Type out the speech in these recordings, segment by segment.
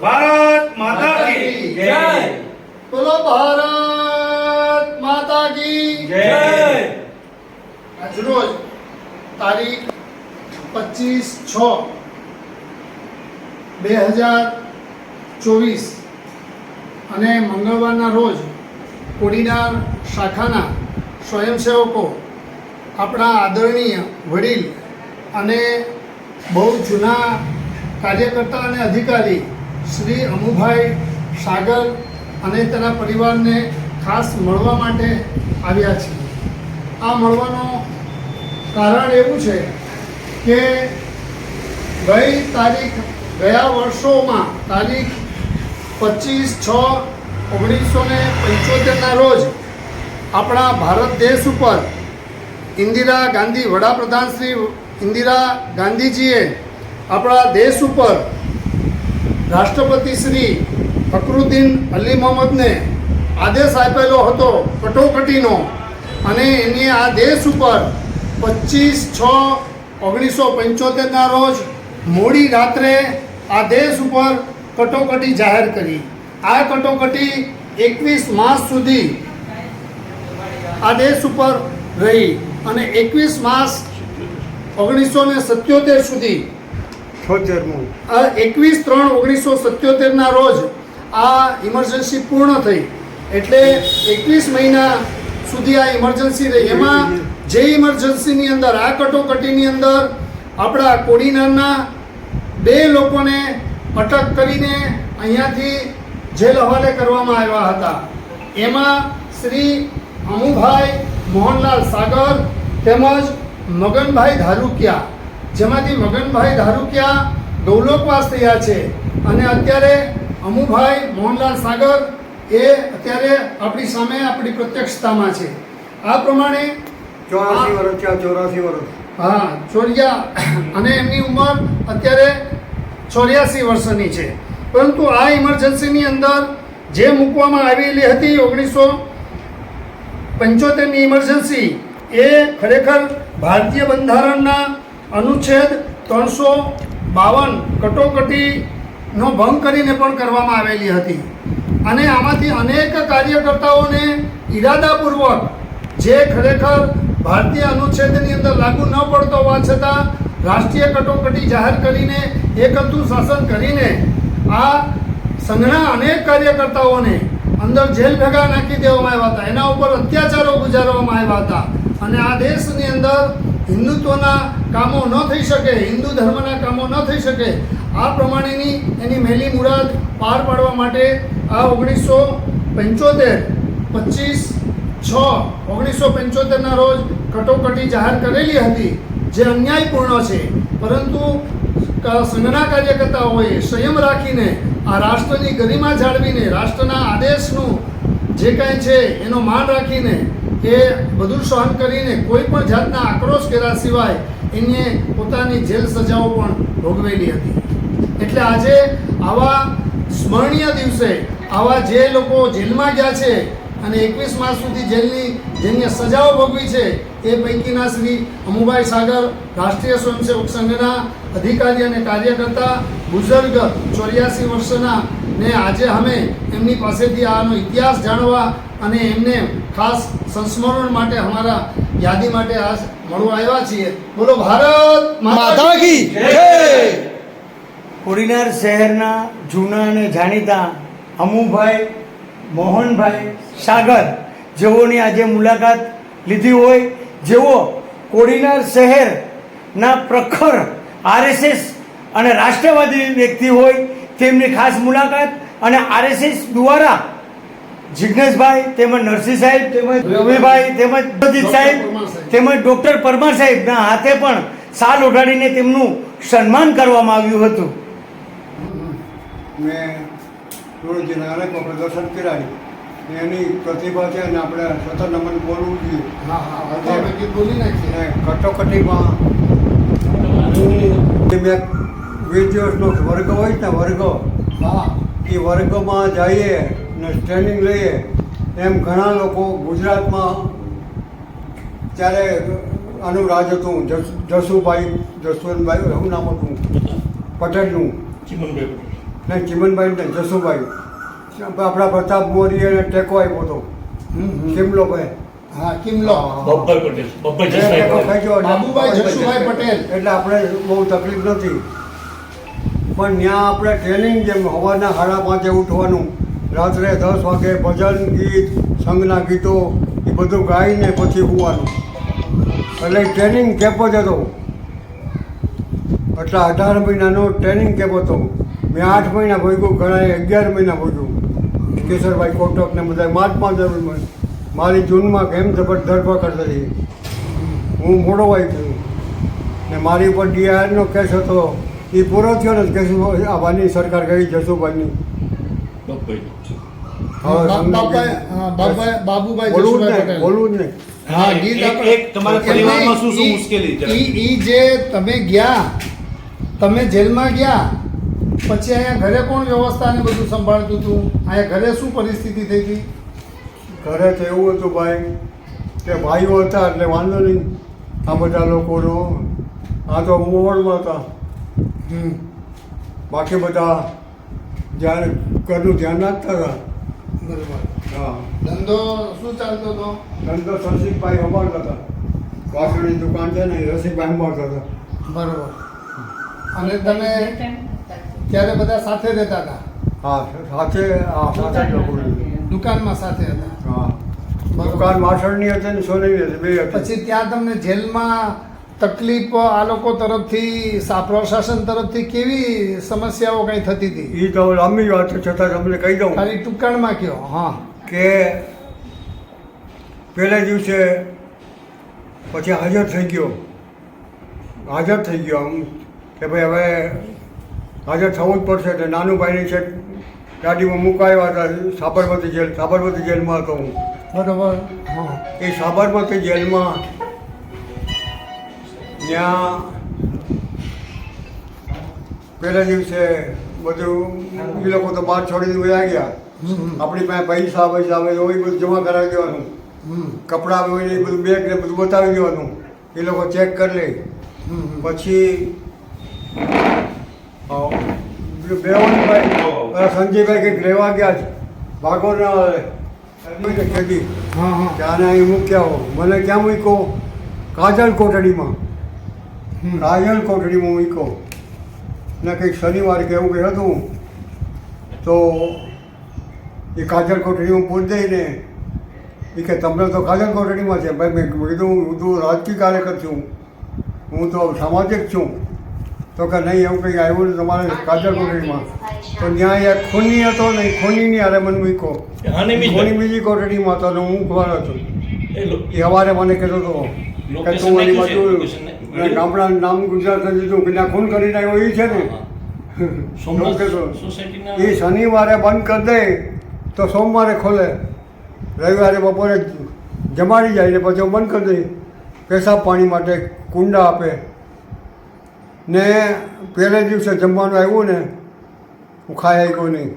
ભારત માતા કી જય. બોલો ભારત માતા કી જય. આજરોજ તારીખ પચીસ છ બે હજાર ચોવીસ અને મંગળવારના રોજ કોડીનાર શાખાના સ્વયંસેવકો આપણા આદરણીય વડીલ અને બહુ જૂના કાર્યકર્તા અને અધિકારી શ્રી અમુભાઈ સાગર અને તેના પરિવારને ખાસ મળવા માટે આવ્યા છીએ આ મળવાનો કારણ એવું છે કે ગઈ તારીખ, ગયા વર્ષોમાં તારીખ પચીસ છ ઓગણીસો ને પંચોતેરના રોજ આપણા ભારત દેશ ઉપર ઇન્દિરા ગાંધી વડાપ્રધાન શ્રી ઇન્દિરા ગાંધીજીએ આપણા દેશ ઉપર રાષ્ટ્રપતિ શ્રી ફકરુદ્દીન અલી મોહમ્મદને આદેશ આપેલો હતો કટોકટીનો અને એની આ દેશ ઉપર પચીસ છ ઓગણીસો પંચોતેરના રોજ મોડી રાત્રે આ દેશ ઉપર કટોકટી જાહેર કરી. આ કટોકટી એકવીસ માસ સુધી આ દેશ ઉપર રહી અને એકવીસ માસ ઓગણીસો ને સત્યોતેર સુધી છોતેરમું. એકવીસ ત્રણ ઓગણીસો સત્યોતેરના રોજ આ ઇમરજન્સી પૂર્ણ થઈ. એટલે એકવીસ મહિના સુધી આ ઇમરજન્સી રહી. એમાં જે ઇમરજન્સીની અંદર આ કટોકટીની અંદર આપણા કોડીનારના બે લોકોને અટક કરીને અહીંયાથી જેલ હવાલે કરવામાં આવ્યા હતા. એમાં શ્રી અમુભાઈ મોહનલાલ સાગર તેમજ મગનભાઈ ધારુકિયા જેમાંથી મગનભાઈ ધારુકિયા ગૌલોકવાસ થયા છે. અને અત્યારે અમુભાઈ મોહનલાલ સાગર એ અત્યારે આપણી સામે આપણી પ્રત્યક્ષતામાં છે. આ પ્રમાણે ચોરાસી વર્ષ ચોરાસી વર્ષ. હા ચોરિયા અને એમની ઉંમર અત્યારે ચોર્યાસી વર્ષની છે. પરંતુ આ ઇમરજન્સીની અંદર જે મૂકવામાં આવેલી હતી ઓગણીસો પંચોતેરની ઇમરજન્સી એ ખરેખર ભારતીય બંધારણના અનુચ્છેદ ત્રણસો બાવન કટોકટીનો ભંગ કરીને પણ કરવામાં આવેલી હતી. અને આમાંથી અનેક કાર્યકર્તાઓને ઈરાદાપૂર્વક જે ખરેખર ભારતીય અનુચ્છેદની અંદર લાગુ ન પડતો હોવા છતાં રાષ્ટ્રીય કટોકટી જાહેર કરીને એકતું શાસન કરીને આ સંઘના અનેક કાર્યકર્તાઓને અંદર જેલ ભેગા નાખી દેવામાં આવ્યા હતા. એના ઉપર અત્યાચારો ગુજારવામાં આવ્યા હતા. અને આ દેશની અંદર હિન્દુત્વના કામો ન થઈ શકે, હિન્દુ ધર્મના કામો ન થઈ શકે, આ પ્રમાણેની એની મેલી મુરાદ પાર પાડવા માટે આ ઓગણીસો પંચોતેર, પચીસ છ, ઓગણીસો પંચોતેરના રોજ કટોકટી જાહેર કરેલી હતી, જે અન્યાયપૂર્ણ છે. પરંતુ સંઘના કાર્યકર્તાઓએ સંયમ રાખીને આ રાષ્ટ્રની ગરિમા જાળવીને, રાષ્ટ્રના આદેશનું જે કાંઈ છે, એનો માન રાખીને એ બધું સહન કરીને કોઈ પણ જાતના આક્રોશ કર્યા સિવાય એને પોતાની જેલ સજાઓ પણ ભોગવેલી હતી. એટલે આજે આવા સ્મરણીય દિવસે આવા જે લોકો જેલમાં ગયા છે અને એકવીસ માસ સુધી જેલની જેમને સજાઓ ભોગવી છે, એ પૈકીના શ્રી અમુભાઈ સાગર, રાષ્ટ્રીય સ્વયંસેવક સંઘના અધિકારી અને કાર્યકર્તા બુઝુર્ગ ચોર્યાસી વર્ષના ને આજે અમે એમની પાસેથી આનો ઇતિહાસ જાણવા અને એમને ખાસ સંસ્મરણ માટે અમારા યાદી માટે આ મળવા આવ્યા છીએ. બોલો ભારત માતા કી જય. કોડીનાર શહેરના જૂના અને જાણીતા અમુભાઈ મોહનભાઈ સાગર જેઓની આજે મુલાકાત લીધી હોય જેઓ કોડીનાર શહેરના પ્રખર આરએસએસ અને રાષ્ટ્રવાદી વ્યક્તિ હોય તેમની ખાસ મુલાકાત અને આરએસએસ દ્વારા જિજ્ઞેશભાઈ તેમજ નરસિંહ સાહેબ તેમજ રવિભાઈ તેમજ પ્રદીપ સાહેબ તેમજ ડૉક્ટર પરમાર સાહેબના હાથે પણ સાલ ઉઠાડીને તેમનું સન્માન કરવામાં આવ્યું હતું. મેં ગુરુજીના અનેક પ્રદર્શન દર્શન કરાવી એની પ્રતિભા છે અને આપણે સતત નમન બોલવું જોઈએ. હા હા હા. બોલી નાખીએ કટોકટીમાં જે મેં વીસ દિવસનો વર્ગ હોય ને વર્ગ હા. એ વર્ગમાં જઈએ ને ટ્રેનિંગ લઈએ એમ ઘણા લોકો ગુજરાતમાં ત્યારે આનું રાજ હતું જસ- જસુભાઈ જસવંતભાઈ શું નામ હતું પટેલનું. ને ચિમનભાઈ ને જસુભાઈ. આપણા પ્રતાપ મોરીએ ટેકો આપ્યો હતો. હમ, હમ. ભાઈ. હા કિમલો. પટેલ. બાબુભાઈ પટેલ. એટલે આપણે બહુ તકલીફ નથી. પણ ત્યાં આપણે ટ્રેનિંગ જેમ સવારના સાડા પાંચે ઉઠવાનું રાત્રે દસ વાગે ભજન, ગીત સંઘના ગીતો, એ બધું ગાઈને પછી હોવાનું. એટલે ટ્રેનિંગ કેમ્પ જ હતો. એટલે અઢાર મહિનાનો ટ્રેનિંગ કેમ્પ હતો. મેં આઠ મહિના ભોગ્યું, ઘણાએ અગિયાર મહિના ભોગ્યું. કેશરભાઈ કોટકને બધા પાંચ જરૂર મારી જૂનમાં કેમ જબર ધરપકડ કરી. હું મોડો આવી ગયો. ને મારી ઉપર ડીઆરનો કેસ હતો. એ પૂરો થયો ને કેસ આવવાની સરકાર ગઈ, જસુભાઈની. બબ્બર હા, બા- હા, બાબાઈ- બાબુભાઈ બોલવું જ નહીં પટેલ. બોલવું નહીં. હા, ગીત એક- તમારા પરિવારમાં શું શું મુશ્કેલી? ઈ ઈ જે તમે ગયા તમે જેલમાં ગયા પછી અહીંયા ઘરે કોણ વ્યવસ્થા ને બધું સંભાળતું હતું? અહીંયા ઘરે શું પરિસ્થિતિ થઈ હતી? ઘરે તો એવું હતું ભાઈ કે ભાઈઓ હતા એટલે વાંધો નહીં. આ બધા લોકોનો. આ તો મોડમાં હતા. બાકી બધા જ્યારે ઘરનું ધ્યાન રાખતા હતા બરાબર હા. ધંધો શું ચાલતો હતો? ધંધો રસિકભાઈ સંભાળતા હતા વાસણની દુકાન છે ને રસિકભાઈ સંભાળતા હતા બરોબર. અને તમે ત્યારે બધા સાથે રહેતા હતા? હા સાથે હા સાથે. દુકાનમાં સાથે હતા? હા. દુકાન વાસણની હતી ને સોનીની હતી બે પછી ત્યાં તમને જેલમાં તકલીફ આ લોકો તરફથી પ્રશાસન તરફથી કેવી સમસ્યાઓ કઈ થતી હતી? એ તો લાંબી વાત છે છતાં તમને કહી દઉં. ખાલી ટૂંકાણમાં કયો હા. કે પહેલા દિવસે પછી હાજર થઈ ગયો. હાજર થઈ ગયો આમ કે ભાઈ હવે હાજર થવું જ પડશે એટલે નાનું ભાઈની છે ગાડીમાં મુકાવ્યા હતા સાબરમતી જેલ સાબરમતી જેલમાં હતો હું. બરોબર હા. એ સાબરમતી જેલમાં ત્યાં પહેલા દિવસે બધું એ લોકો તો બહાર છોડીને વયા ગયા. આપણી પાસે પૈસા પૈસા આવે તો એ બધું જમા કરાવી દેવાનું. હમ, કપડાં હોય એ બધું બેગ ને બધું બતાવી દેવાનું. એ લોકો ચેક કરી લે. હમ, પછી અ, સંજયભાઈ કંઈક રહેવા ગયા છે. ભાગો ના આવે કે આને અહીં મૂક્યા હો. મને ક્યાં મૂક્યો? કાજલ કોટડીમાં. હમ, કોઠડી કોટડીમાં મૂક્યો ને કંઈક શનિવારે કે એવું કંઈ હતું તો એ કાજલ કોઠડીમાં પૂછ દઈને એ કે તમને તો કાજલ કોઠડીમાં છે. ભાઈ મેં કીધું હું તો રાજકીય કાર્યકર છું. હું તો સામાજિક છું. તો કે નહીં એવું કંઈ આવ્યું તમારે કાજલ કોટડીમાં તો ત્યાં એક ખૂની હતો ને ખૂનીની હારે મને મૂકો ખૂની બીજી કોટડીમાં હતો ને હું ખબર હતો એ સવારે મને કહેતો હતો કે તું મારી બાજુ ગામડાનું નામ ગુજરાત દીધું કે ત્યાં ખૂન કરીને આવ્યો એ છે ને. એ શનિવારે બંધ કરી દે તો સોમવારે ખોલે. રવિવારે બપોરે જમાડી જાય ને પછી બંધ કરી દે. પેશાબ પાણી માટે કુંડા આપે. ને પહેલે દિવસે જમવાનું આવ્યું ને હું ખાઈ આવ્યો નહીં.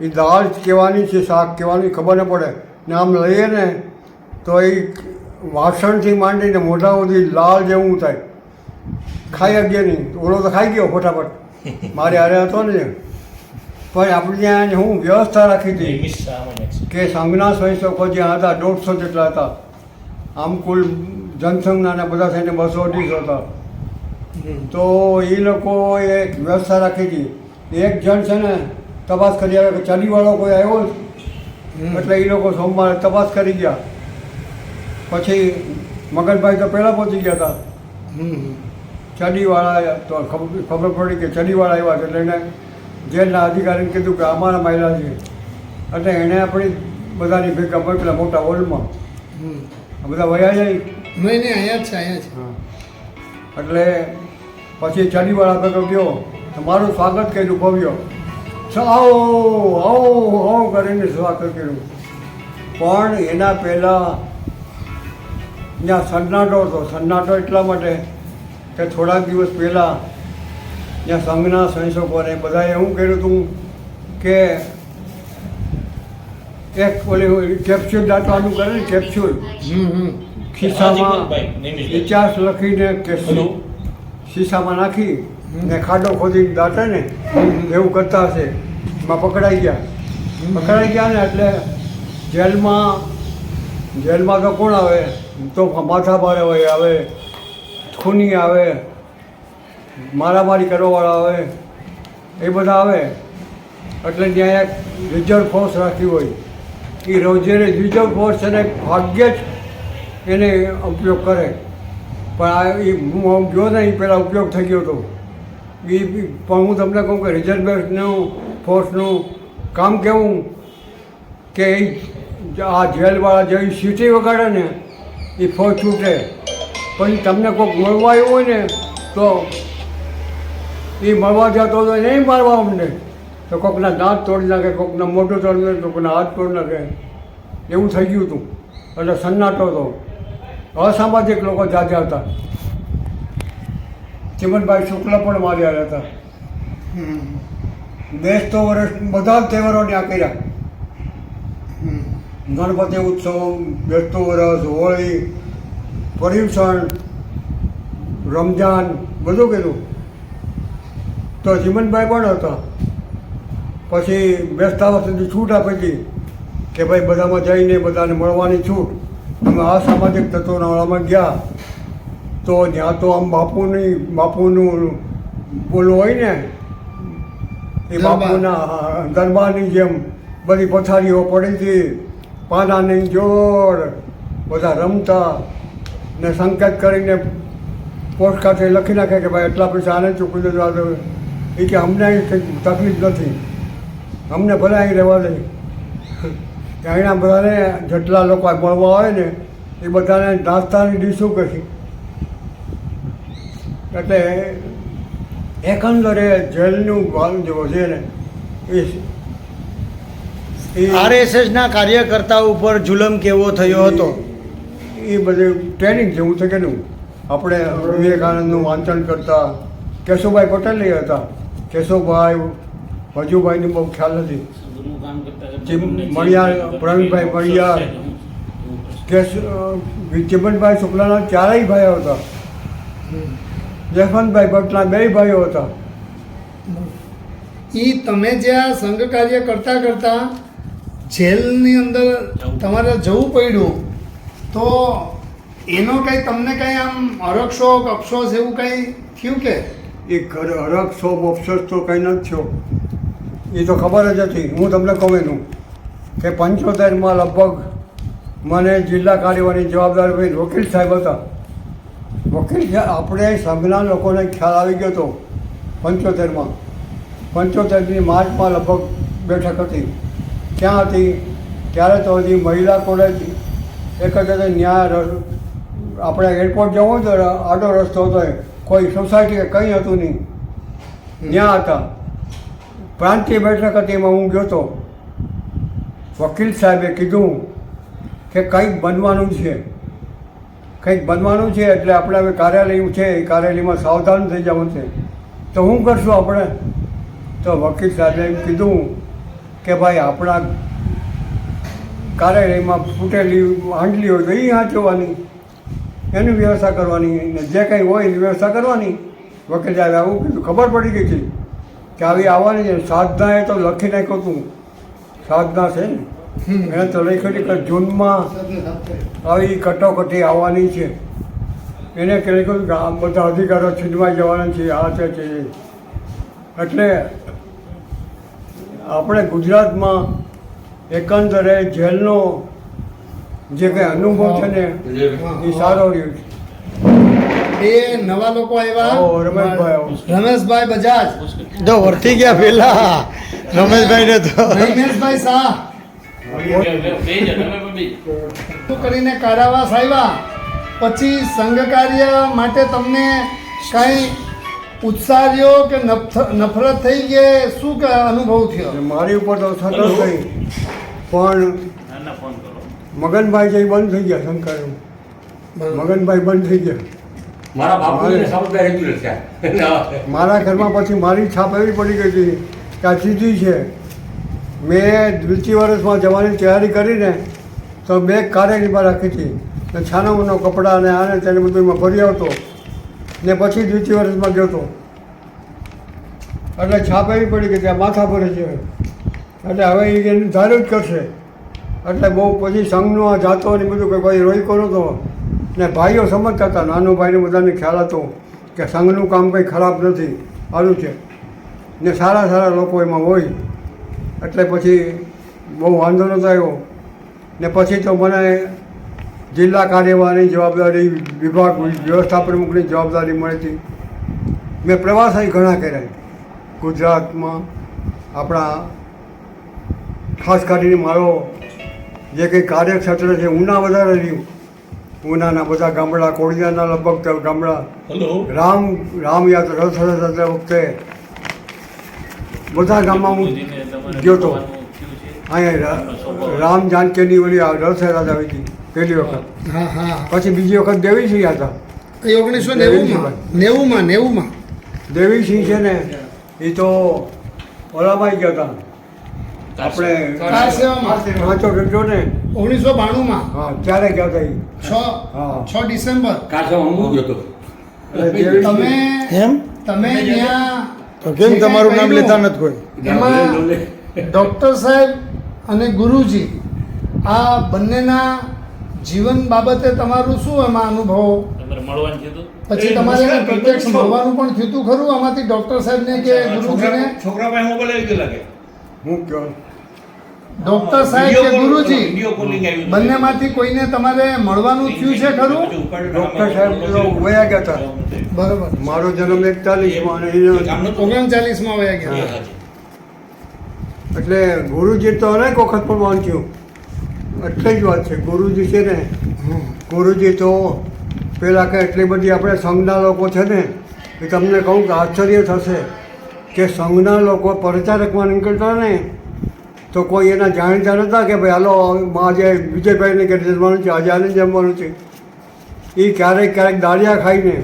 એ દાળ કહેવાની છે શાક કહેવાની ખબર ન પડે. ને આમ લઈએ ને તો એ વાસણથી માંડીને મોઢા સુધી લાલ જેવું થાય. ખાઈ શકીએ નહીં. ઓલો તો ખાઈ ગયો ફટાફટ. મારે હારે હતો ને. પણ આપણે ત્યાં હું વ્યવસ્થા રાખી હતી. કે સંઘના સ્વયંસેવકો જ્યાં હતા દોઢસો જેટલા હતા. આમ કુલ જનસંઘના બધા થઈને બસો અઢીસો હતા. તો એ લોકોએ વ્યવસ્થા રાખી હતી. એક જણ છે ને તપાસ કરી આવે કે ચાલીવાળો કોઈ આવ્યો એટલે એ લોકો સોમવારે તપાસ કરી ગયા. પછી મગનભાઈ તો પહેલાં પહોંચી ગયા હતા. ચડીવાળા તો ખબર પડી કે ચડીવાળા આવ્યા એટલે એને જેલના અધિકારીને કીધું કે અમારા મહિલા છે. એટલે એણે આપણી બધાની ભેગા મોકલા મોટા હોલમાં. બધા વયા જાય. નહીં નહીં અહીંયા જ છે અહીંયા જ એટલે પછી ચડીવાળા ભેગો ગયો. તો મારું સ્વાગત કર્યું ભવ્ય. આવો આવો આવો કરીને સ્વાગત કર્યું. પણ એના પહેલાં ત્યાં સન્નાટો હતો. સન્નાટો એટલા માટે કે થોડાક દિવસ પહેલાં ત્યાં સંઘના સંશોકોને બધાએ એવું કર્યું હતું કે એક ઓલી કેપ્સ્યુલ દાંતવાનું કરે ને કેપ્સ્યુલ હમ હમ. ખિસ્સામાં ઇતિહાસ લખીને કે શીશામાં નાખી ને ખાડો ખોદી દાંતે ને એવું કરતા હશે. એમાં પકડાઈ ગયા. પકડાઈ ગયા ને એટલે જેલમાં જેલમાં તો કોણ આવે? તો માથા ભારે હોય, આવે, ખૂની આવે, મારામારી કરવાવાળા આવે, એ બધા આવે. એટલે ત્યાં એક રિઝર્વ ફોર્સ રાખી હોય. એ રોજે રિઝર્વ ફોર્સ એને ભાગ્યે જ એને ઉપયોગ કરે. પણ આ એ હું આમ ગયો ને એ પહેલાં ઉપયોગ થઈ ગયો હતો એ પણ હું તમને કહું કે રિઝર્વેશનનું ફોર્સનું કામ કેવું કે એ આ જેલવાળા જેવી સીટી વગાડે ને એ ફળ છૂટે. પણ તમને કોઈક મળવા આવ્યું હોય ને તો એ મળવા જતો તો નહીં મળવા અમને. તો કોકના દાંત તોડી નાખે કોકના મોઢું તોડી નાખે કોકના હાથ તોડી નાખે. એવું થઈ ગયું હતું એટલે સન્નાટો હતો. અસામાજિક લોકો જાજા હતા. ચિમનભાઈ શુક્લા પણ માર્યા હતા. દેશ તો વર્ષ બધા જ તહેવારો ત્યાં કર્યા. ગણપતિ ઉત્સવ બેસતું વરસ હોળી પર્યુષણ રમજાન બધું કીધું. તો ચિમનભાઈ પણ હતા. પછી બેસતા વર્ષથી છૂટ આપી હતી કે ભાઈ બધામાં જઈને બધાને મળવાની છૂટ. અમે અસામાજિક તત્વોના વાળામાં ગયા. તો ત્યાં તો આમ બાપુની બાપુનું બોલવું હોય ને એ બાપુના દરબારની જેમ બધી પથારીઓ પડી હતી. પાનાની જોડ બધા રમતા ને સંકેત કરીને પોસ્ટ ખાતે લખી નાખે કે ભાઈ એટલા પૈસા આને ચૂકવી દેજો એ કે અમને અહીં તકલીફ નથી. અમને ભલે અહીં રહેવા દે. અહીંના બધાને જેટલા લોકો મળવા હોય ને, એ બધાને નાસ્તાની ડીશું કહી એટલે એકંદરે જેલનું ભાવ જેવો છે ને, એ આરએસએસના કાર્યકર્તા ઉપર જુલમ કેવો થયો હતો? એ બધું ટ્રેનિંગ જેવું છે કે નહીં આપણે વિવેકાનંદનું વાંચન કરતા કેશુભાઈ પટેલ લઈ હતા. કેશુભાઈ ભજુભાઈની બહુ ખ્યાલ નથી. રીતે પ્રવીણભાઈ મણિયાર. કેશ ચિમનભાઈ શુક્લાના ચારેય ભાઈઓ હતા. જસવંતભાઈ ભટ્ટના બે ભાઈઓ હતા. એ તમે જે આ સંઘ કાર્ય કરતા કરતા જેલની અંદર તમારે જવું પડ્યું તો એનો કંઈ તમને કંઈ આમ અરક્ષોક અફસોસ એવું કંઈ થયું કે? એ ઘર હરક અફસોસ તો કંઈ નથી થયો. એ તો ખબર જ હતી. હું તમને કહું એનું કે પંચોતેરમાં લગભગ મને જિલ્લા કાર્યવાહી જવાબદાર ભાઈ વકીલ સાહેબ હતા. વકીલ સાહેબ આપણે સંઘના લોકોને ખ્યાલ આવી ગયો હતો પંચોતેરમાં. પંચોતેરની માર્ચમાં લગભગ બેઠક હતી. ક્યાં હતી ત્યારે તો હજી મહિલા કોલેજ એક જ ત્યાં ન્યાય આપણે એરપોર્ટ જવું તો આડો રસ્તો હતો. કોઈ સોસાયટી કે કંઈ હતું નહીં. ત્યાં હતા. પ્રાંતિય બેઠક હતી એમાં હું ગયો હતો વકીલ સાહેબે કીધું કે કંઈક બનવાનું છે. કંઈક બનવાનું છે એટલે આપણે હવે કાર્યાલય છે એ કાર્યાલયમાં સાવધાન થઈ જવાનું છે. તો હું કરશું આપણે? તો વકીલ સાહેબે એમ કીધું કે ભાઈ આપણા કાર્યાલયમાં ફૂટેલી હાંડલી હોય તો એ હાંચવાની, એની વ્યવસ્થા કરવાની, ને જે કંઈ હોય એની વ્યવસ્થા કરવાની. વકીલ સાહેબે આવું કીધું. ખબર પડી ગઈ હતી કે આવી આવવાની છે. સાધના એ તો લખી નાખ્યું હતું. સાધના છે ને. એને તો લખ્યું છે કે જૂનમાં આવી કટોકટી આવવાની છે. એને કે લખ્યું કે બધા અધિકારો છીનવાઈ જવાના છે. આ છે. એટલે આપણે ગુજરાતમાં એકંદરે જેલનો જે કંઈ અનુભવ છે ને એ સારો રહ્યો છે. બે નવા લોકો આવ્યા. રમેશભાઈ રમેશભાઈ બજાજ. જો વર્તી ગયા પેલા. રમેશભાઈને તો. રમેશભાઈ શાહ. કરીને કારાવાસ આવ્યા? પછી સંઘ કાર્ય માટે તમને કાંઈ ઉત્સાહ રહ્યો કે નફ- નફરત થઈ કે શું કે અનુભવ થયો? મારી ઉપર તો થતો થઈ. પણ ના ના ફોન કરો. મગનભાઈ છે એ બંધ થઈ ગયા શંકર મગનભાઈ બંધ થઈ ગયા. મારા બાપુને સાઉથ રેગ્યુલર છે. મારા ઘરમાં પછી મારી છાપ એવી પડી ગઈ હતી કે આ સીધી છે. મેં દ્વિતીય વર્ષમાં જવાની તૈયારી કરીને તો બે કાર્યક્રમમાં રાખી હતી. ને છાનામાનો કપડાં અને આને તેને બધું એમાં ભરી આવતો ને પછી દ્વિતીય વર્ષમાં ગયો હતો એટલે છાપ એવી પડી કે ત્યાં માથા પર છે એટલે હવે એ એનું ધાર્યું જ કરશે. એટલે બહુ પછી સંઘનો જાતો ને બધું કે ભાઈ રોઈ કરો તો. ને ભાઈઓ સમજતા હતા, નાનો ભાઈને બધાને ખ્યાલ હતો કે સંઘનું કામ કંઈ ખરાબ નથી, સારું છે. ને સારા સારા લોકો એમાં હોય. એટલે પછી બહુ વાંધો નહોતો આવ્યો. ને પછી તો મને જિલ્લા કાર્યવાહની જવાબદારી વિભાગ વ્યવસ્થા પ્રમુખની જવાબદારી મળી હતી. મેં પ્રવાસ અહીં ઘણા કર્યા ગુજરાતમાં આપણા ખાસ કરીને મારો જે કંઈ કાર્યક્ષેત્ર છે ઉના વધારે રહ્યું. ઉનાના બધા ગામડા કોળિયાના લગભગ ગામડા. રામ રામ યાત્રા રથયાત્રા વખતે બધા ગામમાં હું ગયો તો. અહીંયા રામ જાનકીની ઓલી રથયાત્રા આવી હતી. પહેલી વખત. હા હા. પછી બીજી વખત દેવીસિંહ હતા. એ ઓગણીસો નેવુંમાં. નેવુંમાં નેવુંમાં. દેવીસિંહ છે ને એ તો ઓલામાં ગયા હતા. આપણે કાર સેવામાં. વાંચો કરજો ને. ઓગણીસો બાણુંમાં. હા ત્યારે ગયા હતા એ. છ હા. છ ડિસેમ્બર. કાસો હું ગયો હતો તમે એમ? તમે ત્યાં તો કેમ તમારું નામ લેતા નથી કોઈ? એમાં ડૉક્ટર સાહેબ અને ગુરુજી આ બંનેના જીવન બાબતે તમારું શું એમાં અનુભવો? પછી તમારે એને પ્રત્યક્ષ મળવાનું પણ થયું હતું ખરું? આમાંથી ડોક્ટર સાહેબને કે ગુરુજીને? છોકરા પાસે મોબાઈલ આવી ગયો લાગે? હું કહો ડૉક્ટર સાહેબ કે ગુરુજી? બંનેમાંથી કોઈને તમારે મળવાનું થયું છે ખરું? ડોક્ટર સાહેબ વયા ગયા હતા. બરોબર. મારો જન્મ એકતાલીસમાં અને ઓગણચાલીસમાં વયા ગયા. એટલે ગુરુજી તો અનેક વખત પણ વાંચ્યું. એટલી જ વાત છે? ગુરુજી છે ને? ગુરુજી તો પહેલાં કે એટલી બધી આપણે સંઘના લોકો છે ને એ તમને કહું કે આશ્ચર્ય થશે કે સંઘના લોકો પ્રચારકમાં નીકળતા ને તો કોઈ એના જાણીતા નહોતા કે ભાઈ હાલો આજે વિજયભાઈને ઘરે જમવાનું છે આજે આને જમવાનું છે. એ ક્યારેક ક્યારેક દાળિયા ખાઈને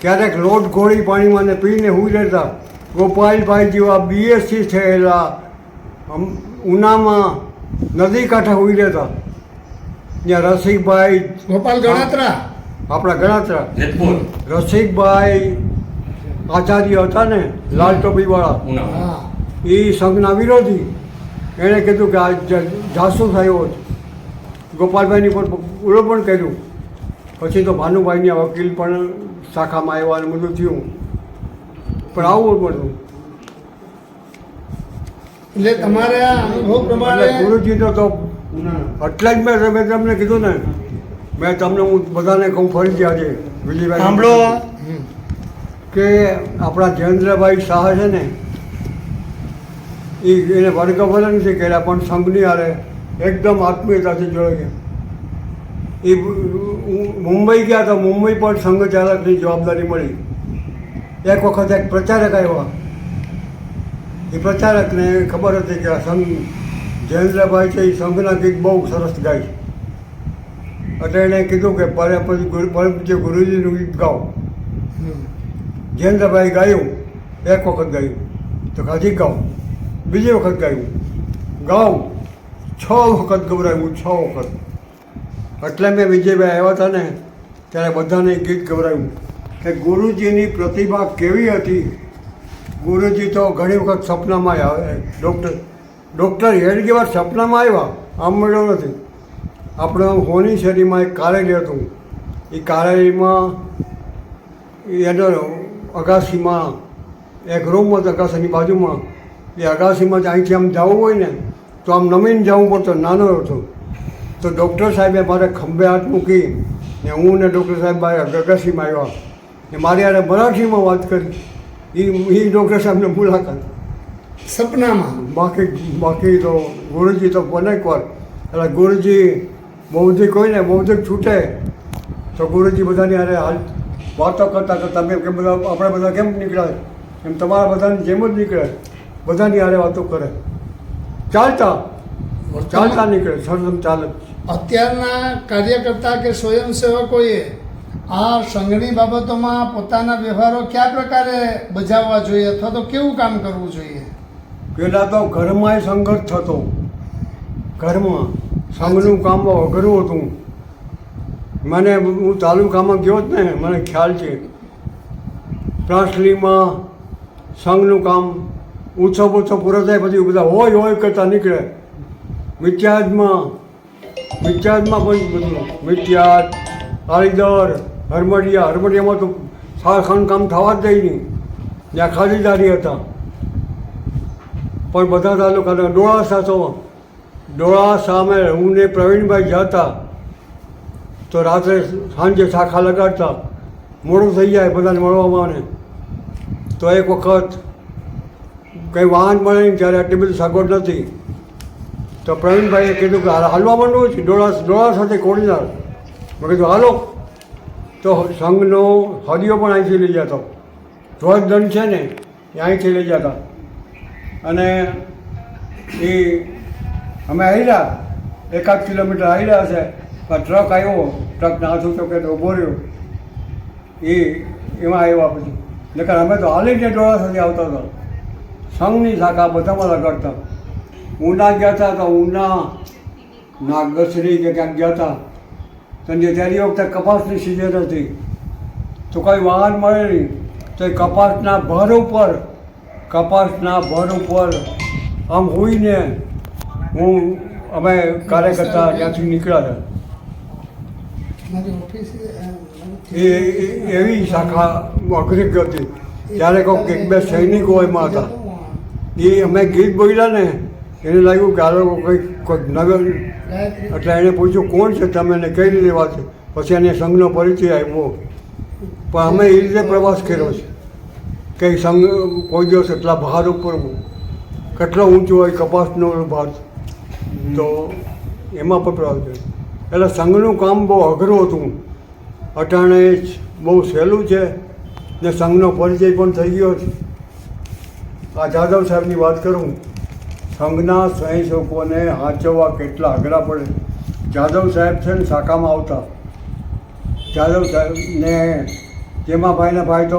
ક્યારેક લોટ ગોળી પાણીમાં ને પીને હું રહેતા. ગોપાલભાઈ જેવા બીએસસી થયેલા ઉનામાં નદી કાંઠે હુઈ રહેતા. ત્યાં રસિકભાઈ ગોપાલ ગણાત્રા. આપણા ગણાત્રા. રસિકભાઈ આચાર્ય હતા ને લાલ ટોપીવાળા. એ સંઘના વિરોધી. એણે કીધું કે આ જાસૂસ આવ્યો ગોપાલભાઈની પર ઉડો પણ કર્યું. પછી તો ભાનુભાઈની આ વકીલ પણ શાખામાં આવ્યા અને બધું થયું. પણ આવું બધું. એટલે તમારે આ અનુભવ પ્રમાણે ગુરુજીનો તો એટલે જ મેં મેં તમને કીધું ને મેં તમને હું બધાને કહું ફરીથી આજે વિજયભાઈ. સાંભળો. કે આપણા જયેન્દ્રભાઈ શાહ છે ને એ એને વર્ગ ભલે નથી કર્યા પણ સંઘની હારે એકદમ આત્મીયતાથી ગયા. એ મુંબઈ ગયા તો મુંબઈ પણ સંઘ ચાલકની જવાબદારી મળી. એક વખત એક પ્રચારક આવ્યા. એ પ્રચારકને ખબર હતી કે આ સંઘ જયેન્દ્રભાઈ છે, એ સંઘના ગીત બહુ સરસ ગાય છે. એટલે એણે કીધું કે પરે પછી ગુરુજીનું ગીત ગાઓ. જયેન્દ્રભાઈ ગાયું, એક વખત ગાયું, તો ખાધી ગાઉં બીજી વખત ગાયું, ગાઉં, છ વખત ગવરાયું છ વખત. એટલે મેં વિજયભાઈ આવ્યા હતા ને, ત્યારે બધાને ગીત ગવરાયું કે ગુરુજીની પ્રતિભા કેવી હતી? ગુરુજી તો ઘણી વખત સપનામાં આવે. ડૉક્ટર ડૉક્ટર હેડગેવાર સપનામાં આવ્યા, આમ મળ્યો નથી. આપણે હોની શેરીમાં એક કારેલી હતું. એ કારેલીમાં એનો અગાસીમાં, એક રૂમ હતો અગાસીની બાજુમાં. એ અગાસીમાં અહીંથી આમ જવું હોય ને, તો આમ નમીને જવું પડતું, નાનો હતો. તો ડૉક્ટર સાહેબે મારે ખંભે હાથ મૂકી ને હું ને ડૉક્ટર સાહેબ અગાસીમાં આવ્યા. ને મારી યારે મરાઠીમાં વાત કરી. એ એ ડૉક્ટર સાહેબને મુલાકાત. સપનામાં? બાકી બાકી તો ગુરુજી તો બને કોર એટલે ગુરુજી બૌદ્ધિક હોય ને બૌદ્ધિક છૂટે તો ગુરુજી બધાની હારે હાલ વાતો કરતા તો તમે કેમ બધા આપણે બધા કેમ નીકળ્યા? એમ તમારા બધાની જેમ જ નીકળે. બધાની હારે વાતો કરે. ચાલતા. ચાલતા નીકળે. સરસમ ચાલે અત્યારના કાર્યકર્તા કે સ્વયંસેવકોએ આ સંઘની બાબતોમાં પોતાના વ્યવહારો કયા પ્રકારે બજાવવા જોઈએ અથવા તો કેવું કામ કરવું જોઈએ? પહેલાં તો ઘરમાંય સંઘર્ષ થતો. ઘરમાં સંઘનું કામ અઘરું હતું. મને હું તાલુકામાં ગયો જ ને મને ખ્યાલ છે. પ્રાસલીમાં સંઘનું કામ ઉત્સવ ઉત્સવ પૂરો થાય પછી બધા હોય હોય કરતા નીકળે. મિત્યાજમાં મિત્યાજમાં પણ બધું. મિત્યાજ આલીદર હરમડિયા, હરમડિયામાં તો સારખાનું કામ થવા જ દઈ નહીં. ત્યાં ખાલીદારી હતા. પણ બધા તાલુકાના ડોળાસા તો ડોળા સામે હું ને પ્રવીણભાઈ જતા, તો રાત્રે સાંજે શાખા લગાડતા, મોડું થઈ જાય બધાને મળવામાં ને. તો એક વખત કંઈ વાહન મળે નહીં ત્યારે આટલી બધી સગવડ નથી. તો પ્રવીણભાઈએ કીધું કે હાલ- હાલવા માંડવું છે? ડોળા ડોળા સાથે કોડીનાર મેં કીધું, હાલો. તો સંઘનો હરિયો પણ અહીંથી લઈ જતો. ધ્વજદંડ છે ને, એ અહીંથી લઈ જતા. અને એ અમે આવ્યા એકાદ કિલોમીટર આવ્યા હશે, પણ ટ્રક આવ્યો ટ્રક નાથું તો કે ઊભો રહ્યો. એ, એમાં આવ્યા પછી. નકર અમે તો હાલીને ડોળા સુધી આવતા હતા. સંઘની શાખા બધામાં લગાડતા ઉના ગયા હતા તો ઉના નાગસરી કે ક્યાંક ગયા હતા. તો કે ત્યારે વખતે કપાસની સિઝન હતી તો કંઈ વાહન મળે નહીં. તો એ કપાસના ભર ઉપર કપાસના ભર ઉપર આમ હોઈને હું અમે કાર્યકર્તા ત્યાંથી નીકળ્યા હતા. એ એવી શાખા અઘરી હતી. ત્યારે કોઈક એક બે સૈનિકો એમાં હતા. એ અમે ગીત બોલ્યા ને એને લાગ્યું કે આ લોકો કંઈક કોઈક નગર એટલે એને પૂછ્યું, કોણ છે? તમે એને કઈ રીતે વાત છે પછી એને સંઘનો પરિચય આવ્યો પણ અમે એ રીતે પ્રવાસ કર્યો છે. કે સંઘ, કોઈ દિવસ એટલા ભાર ઉપર કેટલો ઊંચો હોય, કપાસનો ભાર તો એમાં પણ પ્રવાસ કર્યો. એટલે સંઘનું કામ બહુ અઘરું હતું. અટાણે બહુ સહેલું છે. ને સંઘનો પરિચય પણ થઈ ગયો છે. આ જાદવ સાહેબની વાત કરું. સંઘના સ્વયંસેવકોને હાંચવવા કેટલા અઘરા પડે. જાદવ સાહેબ છે ને શાખામાં આવતા. જાદવ સાહેબને જેમાં ભાઈના ભાઈ તો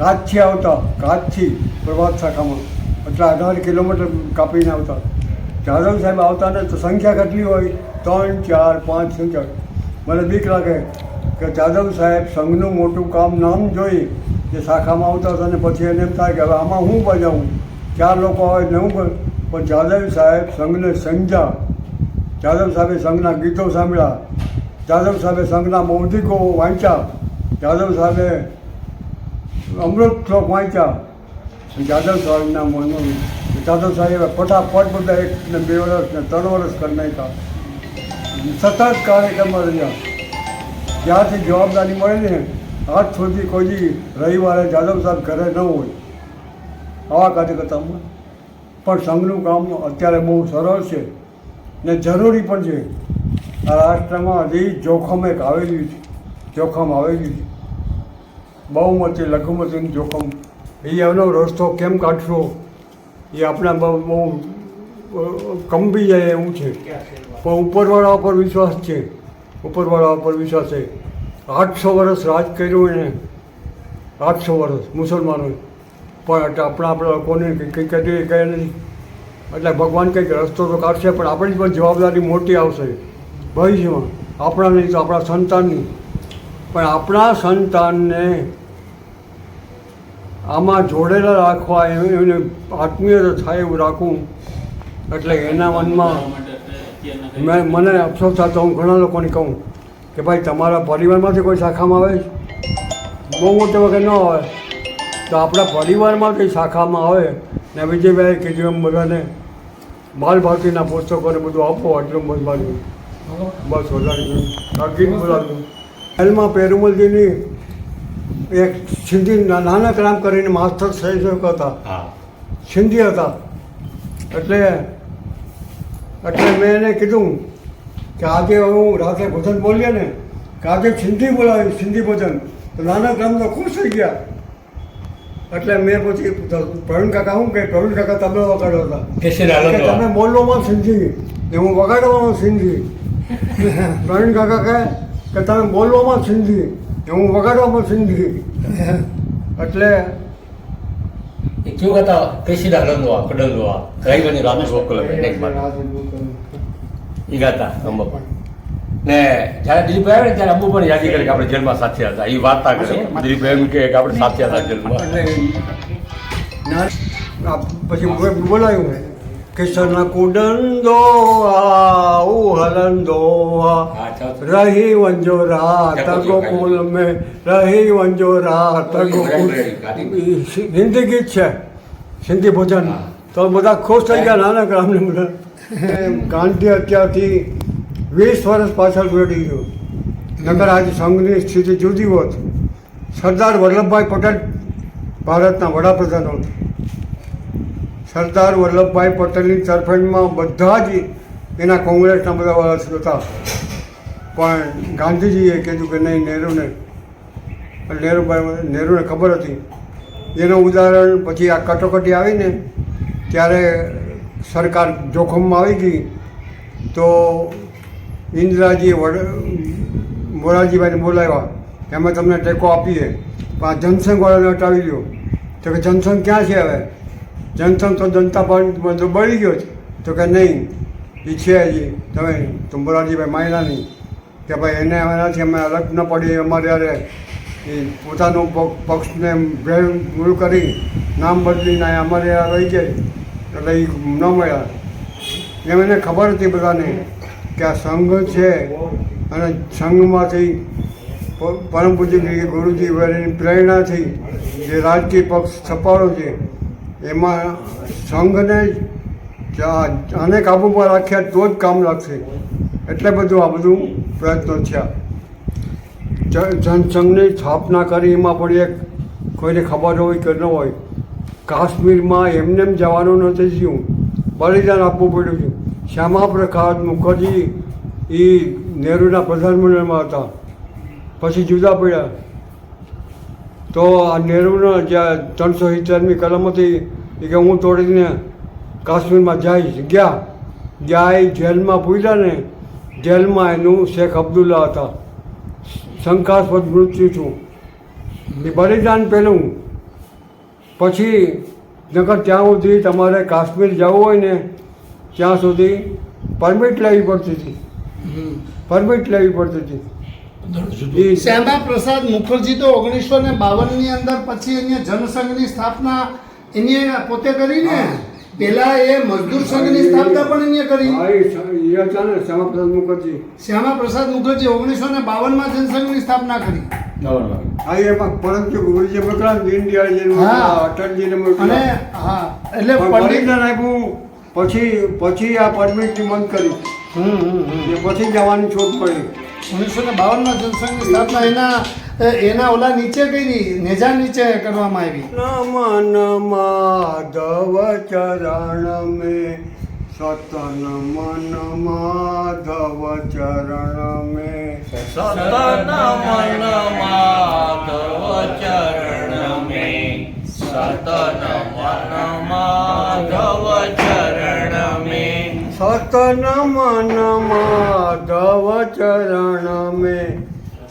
કાચથી આવતા, કાચથી પ્રભાત શાખામાં. એટલે અઢાર કિલોમીટર કાપીને આવતા. જાદવ સાહેબ આવતા ને તો સંખ્યા કેટલી હોય? ત્રણ, ચાર, પાંચ સંખ્યા મને બીક લાગે કે જાદવ સાહેબ સંઘનું મોટું કામ નામ જોઈ જે શાખામાં આવતા હતા ને પછી એને એમ થાય કે હવે આમાં હું બજાવું? ચાર લોકો આવે ને હું પણ જાદવ સાહેબ સંઘને સમજ્યા જાદવ સાહેબે સંઘના ગીતો સાંભળ્યા. જાદવ સાહેબે સંઘના બૌદ્ધિકો વાંચ્યા. જાદવ સાહેબે અમૃત શ્લોક વાંચ્યા. જાદવ સાહેબના મનમાં જાદવ સાહેબે ફટાફટ બધા એક ને બે વર્ષ ને ત્રણ વર્ષ કરી નાખ્યા. સતત કાર્યક્રમમાં રહ્યા. જ્યાંથી જવાબદારી મળે ને, આજ સુધી કોઈ રવિવારે જાદવ સાહેબ ઘરે ન હોય. આવા કાર્યકર્તામાં પણ સંઘનું કામ અત્યારે બહુ સરળ છે ને જરૂરી પણ છે. આ રાષ્ટ્રમાં હજી જોખમ એક આવેલું છે, જોખમ આવેલું છે. બહુમતી, લઘુમતીનું જોખમ. એ એનો રસ્તો કેમ કાઢશો? એ આપણા બહુ કંબી જાય એવું છે. પણ ઉપરવાળા પર વિશ્વાસ છે. ઉપરવાળા પર વિશ્વાસ છે. આઠસો વર્ષ રાજ કર્યું એને. આઠસો વર્ષ મુસલમાનોએ. પણ આપણા આપણા લોકોને કંઈ કદી કહે નથી એટલે ભગવાન કંઈક રસ્તો તો કાઢશે, પણ આપણી પણ જવાબદારી મોટી આવશે. ભવિષ્યમાં આપણા નહીં તો આપણા સંતાનની પણ આપણા સંતાનને આમાં જોડેલા રાખવા એને આત્મીયતા થાય એવું રાખવું. એટલે એના મનમાં મેં મને અફસોસ થતો હું ઘણા લોકોને કહું કે ભાઈ તમારા પરિવારમાંથી કોઈ શાખામાં આવે બહુ મોટે વખત ન આવે. તો આપણા પરિવારમાં કંઈ શાખામાં આવે ને વિજયભાઈ કે એમ બધાને બાલ ભારતીના પુસ્તકોને બધું આપો આટલું બાજુ બસ વધારે. ગીત બોલાવ્યું એલમાં પેરુમલજીની એક સિંધી નાના નાનક રામ કરીને માસ્ટર સંયોજક હતા. હા. સિંધી હતા. એટલે એટલે મેં એને કીધું કે આજે હું રાતે ભજન બોલીએ ને કે આજે સિંધી બોલાવી સિંધી ભજન. તો નાના ગામ તો ખુશ થઈ ગયા. એટલે મેં પછી પ્રવીણ કાકા શું કે પ્રવીણ કાકા તમે વગાડો હતા કે તમે બોલવામાં સિંધી. ને હું વગાડવામાં સિંધી. પ્રવીણ કાકા કહે કે તમે બોલવામાં સિંધી. ને હું વગાડવામાં સિંધી. એટલે કેવું કહેતા કેસરી હાલંદવા કડંગવા રાઈવાની રામેશ વકલ એ ગાતા અંબા ને જ્યારે દિલીપ આવ્યા ને ત્યારે અમુ પણ યાદી કરે કે આપણે જેલમાં સાથે હતા. એ વાર્તા કરે. દિલીપ એમ કે આપણે સાથે હતા જેલમાં. પછી બોલાયું કિશન કુડંદો આઉ હલંદો આ. રહી વંજો રાત ગોકુલ મે રહી વંજો રાત ગોકુલ કુલ. હિન્દી ગીત છે. સિંધી ભોજન. તો બધા ખુશ થઈ ગયા નાના ગ્રામને બધા. ગાંધી અત્યારથી વીસ વર્ષ પાછળ દોડી ગયું. નગર આજે સંઘની સ્થિતિ જુદી હોત. સરદાર વલ્લભભાઈ પટેલ ભારતના વડાપ્રધાન હોત. સરદાર વલ્લભભાઈ પટેલની તરફેણમાં બધા જ એના કોંગ્રેસના બધા વર્ષ હતા. પણ ગાંધીજીએ કીધું કે નહીં, નહેરુને. નહેરુભાઈ, નહેરુને ખબર હતી. એનું ઉદાહરણ પછી આ કટોકટી આવીને ત્યારે સરકાર જોખમમાં આવી ગઈ. તો ઇન્દિરાજીએ મોરારજીભાઈને બોલાવ્યા. કે અમે તમને ટેકો આપીએ. પણ આ જનસંઘવાળાને હટાવી લો તો કે જનસંઘ ક્યાં છે હવે? જનસંઘ તો જનતા પાર્ટીમાં તો બળી ગયો છે. તો કે નહીં? એ છે હજી. તમે તો મોરારજીભાઈ માયના નહીં. કે ભાઈ એને એનાથી અમે અલગ ન પડીએ અમારે યારે એ પોતાનું પક્ષને ભેળ મૂળ કરી નામ બદલીને અમારે આ રહી જાય એટલે એ ન મળ્યા. એમ એને ખબર હતી બધાને. કે આ સંઘ છે અને સંઘમાંથી પરમ પૂજ્ય ગુરુજી વગેરેની પ્રેરણાથી જે રાજકીય પક્ષ છપાળો છે, એમાં સંઘને અનેક કાબૂમાં રાખ્યા તો જ કામ લાગશે. એટલે બધું આ બધું પ્રયત્નો થયા. જનસંઘની સ્થાપના કરી, એમાં પણ એક કોઈને ખબર હોય કે ન હોય, કાશ્મીરમાં એમને એમ જવાનું નથી થયું. બલિદાન આપવું પડ્યું છે. શ્યામા પ્રસાદ મુખર્જી એ નહેરુના પ્રધાનમંત્રીમાં હતા. પછી જુદા પડ્યા. તો આ નહેરુના જ્યાં ત્રણસો સિત્તેરમી કલમ હતી, એ કે હું તોડીને કાશ્મીરમાં જઈશ. ગયા. ગયા એ જેલમાં પૂર્યા ને, જેલમાં એનું શેખ અબ્દુલ્લા હતા. શંકાસ્પદ મૃત્યુ છું એ બલિદાન પહેલું પછી નકર ત્યાં સુધી તમારે કાશ્મીર જવું હોય ને ત્યાં સુધી પરમિટ લેવી પડતી હતી. પરમિટ લેવી પડતી હતી. શ્યામા પ્રસાદ મુખર્જી તો ઓગણીસો ને બાવનની અંદર પછી એની જનસંઘની સ્થાપના એને પોતે કરી ને પેલા એ મજદૂર સંઘની સ્થાપના પણ એને કરી. શ્યામા પ્રસાદ ને મુખર્જી. શ્યામા પ્રસાદ મુખર્જી ઓગણીસો ને બાવનમાં જનસંઘની સ્થાપના કરી. પરંતુ ગુરુજી મોકલા દીનદયાળજીને હા. મોકલા અને હા એટલે પંડિત આપ્યું પછી પછી આ પરમિટની બંધ કરી. હમ પછી જવાની છૂટ પડી. ઓગણીસો ને બાવનમાં જનસંઘની સ્થાપના એના એના ઓલા નીચે કઈ નેજા નીચે કરવામાં આવી. નમન માધવ ચરણ મે સતન મન માધવ ચરણ મે. સતન મન માધવ ચરણ મે સતન મન માધવ ચરણ મે સતન મન માધવ ચરણ મે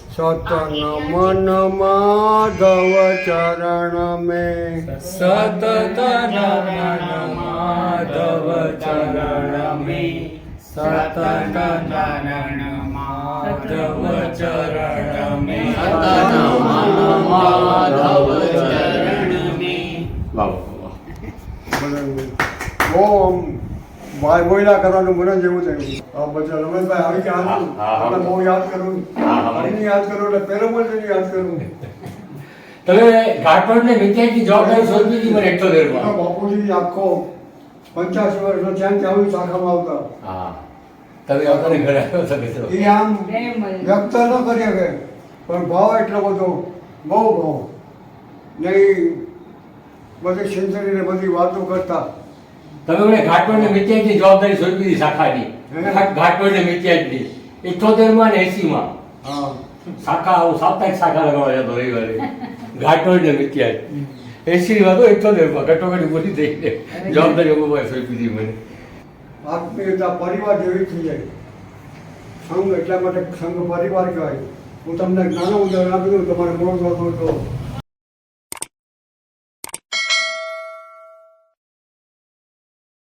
સતન મન માધવ ચરણ મે સતત નમન માધવ ચરણ મે સતત નમન માધવ ચરણ મે સતન મન માધવ ચરણ મે વાહ વાહ ઓમ ભાઈ બોયલા કરવાનું મને જેવું થયું. આ બધા રમેશભાઈ આવી કે હા, હા, હા. બહુ યાદ કરું. હા, હા. યાદ કરું એટલે પેલો મને યાદ કરું. તમે ઘાટપડ ને વિદ્યાર્થી જવાબદારી સોંપી હતી મને એટલો દેર બાપુજી આખો પંચ્યાસી વર્ષનો ત્યાં ત્યાં આવી શાખામાં આવતા. હા. તમે આવતાને ઘરે આવ્યો છો મિત્રો. એ આમ વ્યક્ત ન કરી શકે. પણ ભાવ એટલો બધો બહુ ભાવ. નહીં બધી સિંચરીને બધી વાતો કરતા. તમે મને ઘાટવડ ને વિદ્યાર્થી જવાબદારી સોંપી દીધી શાખાની. ઘાટ- ઘાટપડ ને વિદ્યાર્થી ઇઠોતેરમાં ને એસી માં. શાખા આવું સાપ્તાહિક શાખા લગાવવા જતો રવિવારે. ઘાટવડ ને મિત્યાજ એસી માં તો ઇઠોતેરમાં કટોકટી બોલી થઈ જવાબદારી અમુભાઈ સોંપી હતી મને. આત્મીયતા પરિવાર જેવી થઈ જાય. સંઘ એટલા માટે સંઘ પરિવાર કહેવાય. હું તમને નાનું ઉદાહરણ આપી દઉં તમારે મોડું હોય તો.